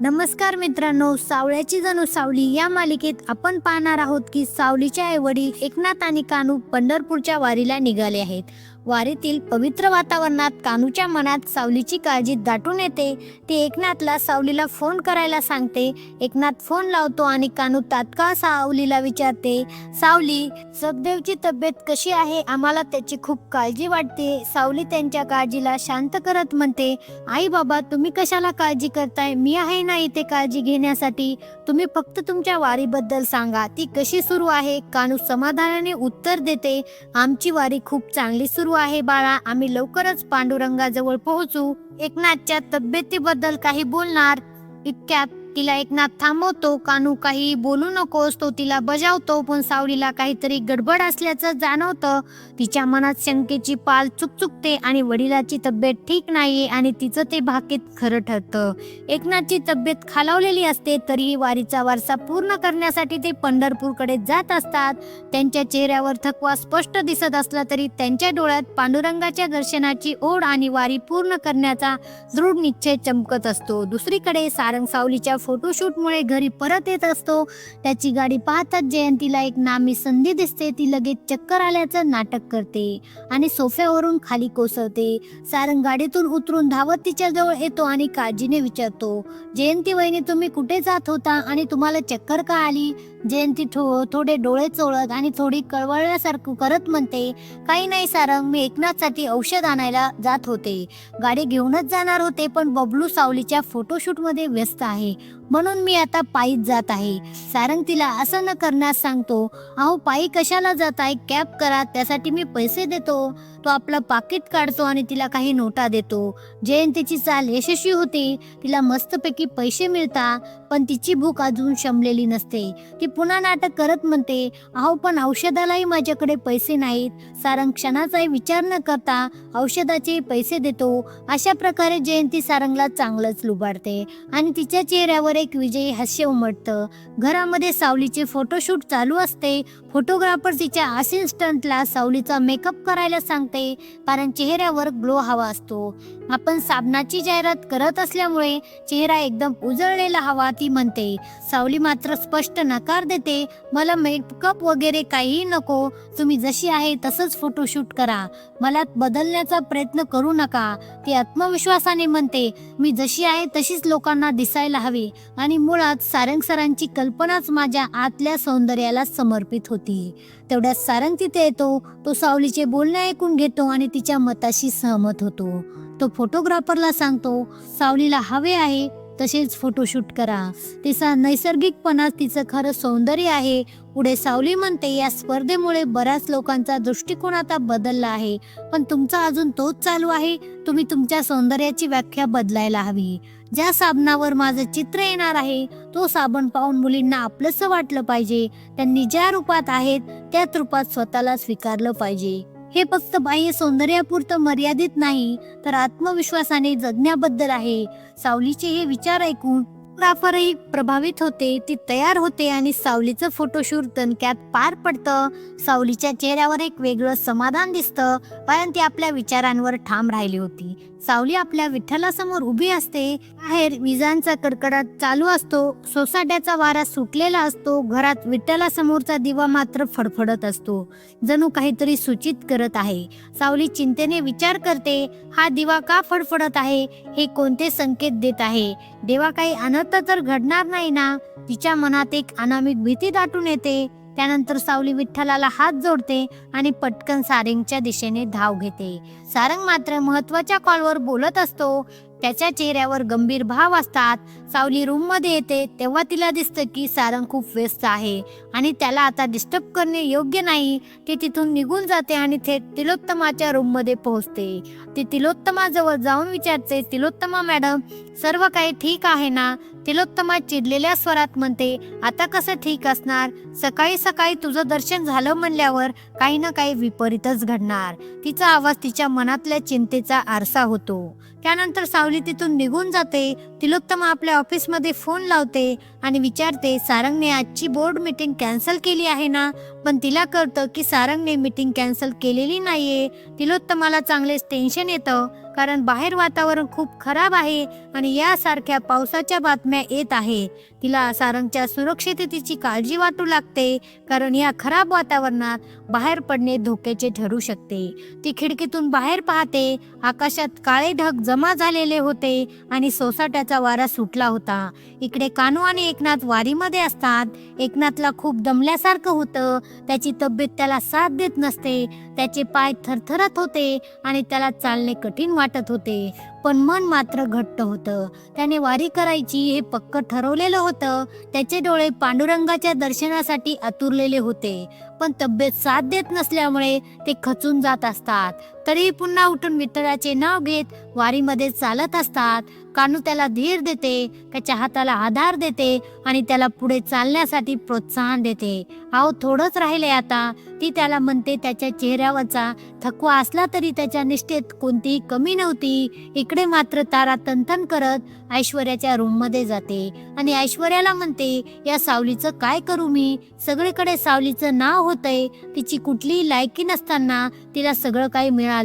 नमस्कार मित्रांनो सावळ्याची जणू सावली या मालिकेत आपण पाहणार आहोत की सावलीच्या आईवडील एकनाथ आणि कानू पंढरपूरच्या वारीला निघाले आहेत. वारीतील पवित्र वातावरणात कानूच्या मनात सावलीची काळजी दाटून येते. ती एकनाथला सावलीला फोन करायला सांगते. एकनाथ फोन लावतो आणि कानू तात्काळ सावलीला विचारते सावली सखदेवची तब्येत कशी आहे? आम्हाला त्याची खूप काळजी वाटते. सावली त्यांच्या काळजीला शांत करत म्हणते आई बाबा तुम्ही कशाला काळजी करताय? मी आहे ना इथे काळजी घेण्यासाठी. तुम्ही फक्त तुमच्या वारीबद्दल सांगा. ती कशी सुरू आहे? कानू समाधानाने उत्तर देते आमची वारी खूप चांगली सुरू आहे बाळा. आम्ही लवकरच पांडुरंगाजवळ पोहोचू. एकनाथच्या तब्येतीबद्दल काही बोलणार? इतक्यात तिला एकनाथ थांबवतो हो कानू काही बोलू नकोस. तो तिला बजावतो पण सावलीला काहीतरी गडबड असल्याचं जाणवतं. तिच्या मनात शंकेची पाल चुकचुकते आणि वडिलाची तब्येत ठीक नाही आणि तिचं ते भाकीत खरं ठरतं. एकनाथची तब्येत खालावलेली असते तरीही वारीचा वारसा पूर्ण करण्यासाठी ते पंढरपूरकडे जात असतात. त्यांच्या चेहऱ्यावर थकवा स्पष्ट दिसत असला तरी त्यांच्या डोळ्यात पांडुरंगाच्या दर्शनाची ओढ आणि वारी पूर्ण करण्याचा दृढ निश्चय चमकत असतो. दुसरीकडे सारंग सावलीच्या फोटोशूटमुळे घरी परत येत असतो. त्याची गाडी पाहताच जयंतीला एक नामी संधी दिसते. ती लगेच चक्कर आल्याचं नाटक करते आणि सोफ्यावरून खाली कोसळते. सारंग गाडीतून उतरून धावत तिच्या जवळ येतो आणि काळजीने विचारतो जयंती वहिनी तुम्ही कुठे जात होता आणि तुम्हाला चक्कर का आली? जयंती थो थोडे डोळे चोळत आणि थोडी कळवळल्यासारखं करत म्हणते काही नाही सारंग मी एकनाथसाठी औषध आणायला जात होते. गाडी घेऊनच जाणार होते पण बबलू सावलीच्या फोटोशूटमध्ये व्यस्त आहे. म्हणून मी आता पायीच जात आहे. सारंग तिला असं न करण्यास सांगतो अहो पायी कशाला जात आहे कॅब करा त्यासाठी मी पैसे देतो. तो आपलं पाकिट काढतो आणि तिला काही नोटा देतो. जयंतीची चाल यशस्वी होते. तिला मस्तपैकी पैसे मिळतात पण तिची भूक अजून शमलेली नसते. ती पुन्हा नाटक करत म्हणते अहो पण औषधालाही माझ्याकडे पैसे नाहीत. सारंग क्षणाचाही विचार न करता औषधाचे पैसे देतो. अशा प्रकारे जयंती सारंगला चांगलंच लुबाडते आणि तिच्या चेहऱ्यावर एक विजयी हास्य उमटतं. घरामध्ये सावलीचे फोटोशूट चालू असते. फोटोग्राफर तिच्या असिस्टंटला सावलीचा मेकअप करायला सांगते. कारण चेहऱ्यावर ग्लो हवा असतो. आपण साबणाची जाहिरात करत असल्यामुळे चेहरा एकदम उजळलेला हवा ती म्हणते. सावली मात्र स्पष्ट नकार देते. मला मेकअप वगैरे काहीही नको. तुम्ही जशी आहे तसंच फोटोशूट करा. मला बदलण्याचा प्रयत्न करू नका. ती आत्मविश्वासाने म्हणते मी जशी आहे तशीच लोकांना दिसायला हवी. आणि मुळात सारंग सरांची कल्पनाच माझ्या आतल्या सौंदर्याला समर्पित होती. तेवढ्यात सारंग तिथे येतो तो सावलीचे बोलणे ऐकून घेतो आणि तिच्या मताशी सहमत होतो. तो फोटोग्राफरला सांगतो सावलीला हवे आहे तसेच फोटोशूट करा. तिचा नैसर्गिकपणा तिचं खरं सौंदर्य आहे. पुढे सावली म्हणते या स्पर्धेमुळे बऱ्याच लोकांचा दृष्टिकोन आता बदलला आहे. पण तुमचा अजून तोच चालू आहे. तुम्ही तुमच्या सौंदर्याची व्याख्या बदलायला हवी. ज्या साबणावर माझं चित्र येणार आहे तो साबण पाहून मुलींना आपलंच वाटलं पाहिजे. त्यांनी ज्या रूपात आहेत त्याच रूपात स्वतःला स्वीकारलं पाहिजे. हे फक्त बाह्य सौंदर्यापुरतं मर्यादित नाही तर आत्मविश्वासाने जगण्याबद्दल आहे. सावलीचे हे विचार ऐकून फोटोग्राफरही प्रभावित होते. ती तयार होते आणि सावलीचं फोटोशूट दणक्यात पार पडतं. सावलीच्या चेहऱ्यावर एक वेगळं समाधान दिसतं. कारण ती आपल्या विचारांवर ठाम राहिली होती. सावली आपल्या विठ्ठलासमोर उभी असते. बाहेर विजांचा कडकडाट चालू असतो. सोसाट्याचा वारा सुटलेला असतो. घरात विठ्ठलासमोरचा दिवा मात्र फडफडत असतो. जणू काहीतरी सूचित करत आहे. सावली चिंतेने विचार करते हा दिवा का फडफडत आहे? हे कोणते संकेत देत आहे? देवा काही अनर्थ तर घडणार नाही ना? तिच्या मनात एक अनामिक भीती दाटून येते. त्यानंतर सावली विठ्ठलाला हात जोडते आणि पटकन सारंगच्या दिशेने धाव घेते. सारंग मात्र महत्त्वाच्या कॉलवर बोलत असतो. त्याच्या चेहऱ्यावर गंभीर भाव असतात. सावली रूममध्ये येते तेव्हा तिला दिसतं की सारंग खूप व्यस्त आहे आणि त्याला आता डिस्टर्ब करणे योग्य नाही. ती तिथून निघून जाते आणि थेट तिलोत्तमाच्या रूममध्ये पोहोचते. ती तिलोत्तमाजवळ जाऊन विचारते तिलोत्तमा मॅडम सर्व काही ठीक आहे ना? तिलोत्तमा चिडलेल्या स्वरात म्हणते आता कसं ठीक असणार? सकाळी सकाळी तुझं दर्शन झालं म्हणल्यावर काही ना काही विपरीतच घडणार. तिचा आवाज तिच्या मनातल्या चिंतेचा आरसा होतो. त्यानंतर सावली तिथून निघून जाते. तिलोत्तमा आपल्या ऑफिसमध्ये फोन लावते आणि विचारते सारंगने आजची बोर्ड मीटिंग कॅन्सल केली आहे ना? पण तिला कळतं की सारंगने मीटिंग कॅन्सल केलेली नाहीये. तिलोत्तमाला चांगलेच टेन्शन येतं. कारण बाहेर वातावरण खूप खराब आहे आणि यासारख्या पावसाच्या बातम्या येत आहे. तिला सारंगच्या सुरक्षिततेची काळजी वाटू लागते कारण या खराब वातावरणात बाहेर पडणे धोक्याचे ठरू शकते. ती खिडकीतून बाहेर पाहते आकाशात काळे ढग जमा झालेले होते आणि सोसाट्याचा वारा सुटला होता. इकडे कानू आणि एकनाथ वारीमध्ये असतात. एकनाथला खूप दमल्यासारखं होतं. त्याची तब्येत त्याला साथ देत नसते. त्याचे पाय थरथरत होते आणि त्याला चालणे कठीण वाटत होते. पण मन मात्र घट्ट होतं. त्याने वारी करायची हे पक्क ठरवलेलं होतं. त्याचे डोळे पांडुरंगाच्या दर्शनासाठी आतुरलेले होते. पण तब्येत साथ देत नसल्यामुळे ते खचून जात असतात. तरी पुन्हा उठून विठ्ठलाचे नाव घेत वारीमध्ये चालत असतात. कानू त्याला धीर देते त्याच्या हाताला आधार देते आणि त्याला पुढे चालण्यासाठी प्रोत्साहन देते. अहो थोडंच राहिले आता. ती त्याला म्हणते त्याच्या चेहऱ्यावरचा थकवा असला तरी त्याच्या निष्ठेत कोणतीही कमी नव्हती. इकडे मात्र तारा तंतन करत ऐश्वर्याच्या रूममध्ये जाते आणि ऐश्वर्याला म्हणते या सावलीचं काय करू मी? सगळीकडे सावलीचं नाव होतंय. तिची कुठलीही लायकी नसताना तिला सगळं काही मिळालं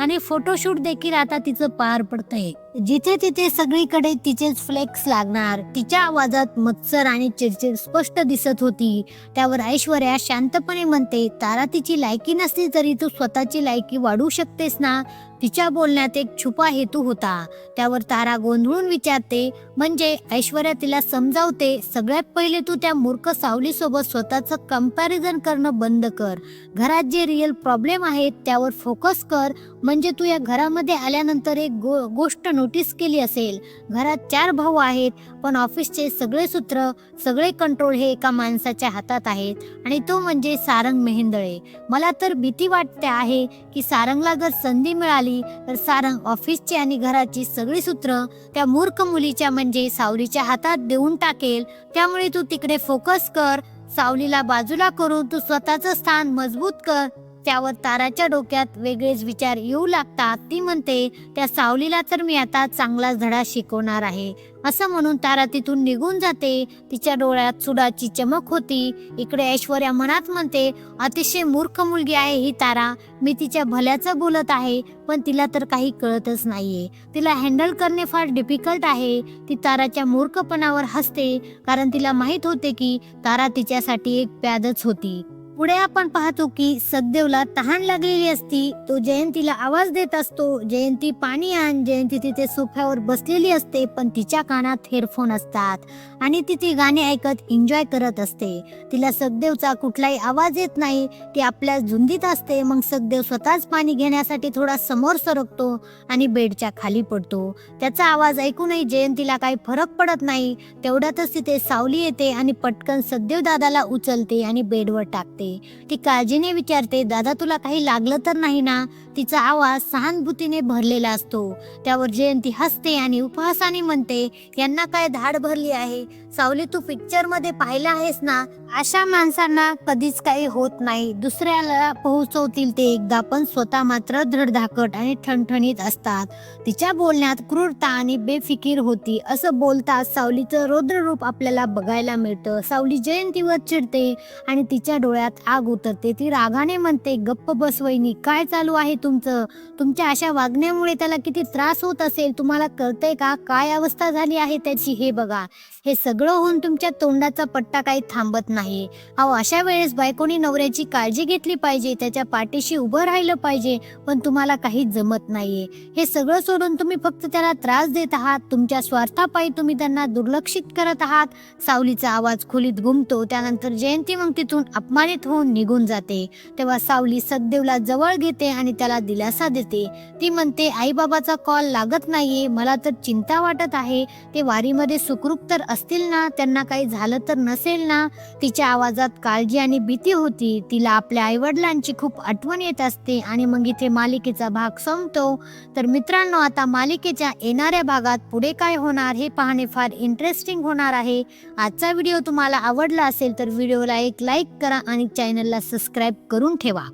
आणि फोटोशूट देखील आता तिचं पार पडतंय. जिथे तिथे सगळीकडे तिचेच फ्लेक्स लागणार. तिच्या आवाजात मत्सर आणि चिडचिड स्पष्ट दिसत होती. त्यावर ऐश्वर्या शांतपणे म्हणते तारा तिची लायकी नसली तरी तू स्वतःची लायकी वाढू शकतेस ना? तिच्या बोलण्यात एक छुपा हेतू होता. त्यावर तारा गोंधळून विचारते म्हणजे ऐश्वर्या तिला समजावते सगळ्यात पहिले तू त्या मूर्ख सावलीसोबत स्वतःचं कंपॅरिझन करणं बंद कर. घरात जे रिअल प्रॉब्लेम आहेत त्यावर फोकस कर. म्हणजे तू या घरामध्ये आल्यानंतर एक गो गोष्ट नोटीस केली असेल. घरात चार भाऊ आहेत पण ऑफिसचे सगळे सूत्र सगळे कंट्रोल हे एका माणसाच्या हातात आहेत. आणि तो म्हणजे सारंग मेहेंदळे. मला तर भीती वाटते आहे की सारंगला जर संधी मिळाली तर सारंग ऑफिसची आणि घराची सगळी सूत्र त्या मूर्ख मुलीच्या म्हणजे सावलीच्या हातात देऊन टाकेल. त्यामुळे तू तिकडे फोकस कर. सावलीला बाजूला करून तू स्वतःचं स्थान मजबूत कर. त्यावर ताराच्या डोक्यात वेगळेच विचार येऊ लागतात. ती म्हणते त्या सावलीला तर मी आता चांगलाच धडा शिकवणार आहे. असं म्हणून तारा तिथून निघून जाते. तिच्या डोळ्यात सुडाची चमक होती. इकडे ऐश्वर्या मनात म्हणते अतिशय मूर्ख मुलगी आहे ही तारा. मी तिच्या भल्याचं बोलत आहे पण तिला तर काही कळतच नाहीये. तिला हँडल करणे फार डिफिकल्ट आहे. ती ताराच्या मूर्खपणावर हसते कारण तिला माहीत होते की तारा तिच्यासाठी एक प्यादच होती. पुढे आपण पाहतो की सखदेवला तहान लागलेली असती तो जयंतीला आवाज देत असतो. जयंती पाणी आण जयंती तिथे सोफ्यावर बसलेली असते पण तिच्या कानात हेडफोन असतात. आणि ती ती गाणी ऐकत एन्जॉय करत असते. तिला सखदेवचा कुठलाही आवाज येत नाही ती आपल्या झुंदीत असते. मग सखदेव स्वतःच पाणी घेण्यासाठी थोडा समोर सरकतो आणि बेडच्या खाली पडतो. त्याचा आवाज ऐकूनही जयंतीला काही फरक पडत नाही. तेवढ्यातच तिथे सावली येते आणि पटकन सखदेव दादाला उचलते आणि बेडवर टाकते. ती काळजीने विचारते दादा तुला काही लागलं तर नाही ना? तिचा आवाज सहानुभूतीने भरलेला असतो. त्यावर जयंती हसते आणि उपहासाने म्हणते यांना काय धाड भरली आहे? सावली तू पिक्चरमध्ये पाहिलं आहेस ना अशा माणसांना कधीच काही होत नाही. दुसऱ्याला पोहोचवतील ते एकदा पण स्वतः मात्र धडधाकट आणि ठणठणीत असतात. तिच्या बोलण्यात क्रूरता आणि बेफिकीर होती. असं बोलताच सावलीचं रौद्र रूप आपल्याला बघायला मिळतं. सावली जयंतीवर चिडते आणि तिच्या डोळ्यात आग उतरते. ती रागाने म्हणते गप्प बस वहिनी काय चालू आहे तुमचं? तुमच्या अशा वागण्यामुळे त्याला किती त्रास होत असेल? तुम्हाला कळतंय का? काय अवस्था झाली आहे त्याची? हे बघा. हे सगळं सगळं होऊन तुमच्या तोंडाचा पट्टा काही थांबत नाही. अहो अशा वेळेस बायकोनी नवऱ्याची काळजी घेतली पाहिजे त्याच्या पाठीशी उभं राहिलं पाहिजे पण तुम्हाला काही जमत नाहीये. हे सगळं सोडून तुम्ही फक्त त्याला त्रास देत आहात तुमच्या स्वार्थापायी तुम्ही त्यांना दुर्लक्षित करत आहात. सावलीचा आवाज खोलीत घुमतो त्यानंतर जयंती मग तिथून अपमानित होऊन निघून जाते. तेव्हा सावली सद्देवला जवळ घेते आणि त्याला दिलासा देते. ती म्हणते आई बाबाचा कॉल लागत नाहीये मला तर चिंता वाटत आहे. ते वारीमध्ये सुखरूप तर असतील ना त्यांना काही झालं तर नसेल ना. तिच्या आवाजात काळजी आणि भीती होती. तिला आपल्या आईवडिलांची खूप आठवण येत असते आणि मग इथे मालिकेचा भाग संपतो. तर मित्रांनो आता मालिकेच्या येणाऱ्या भागात पुढे काय होणार हे पाहणे फार इंटरेस्टिंग होणार आहे. आजचा व्हिडिओ तुम्हाला आवडला असेल तर व्हिडिओला एक लाईक करा आणि चॅनलला सबस्क्राईब करून ठेवा.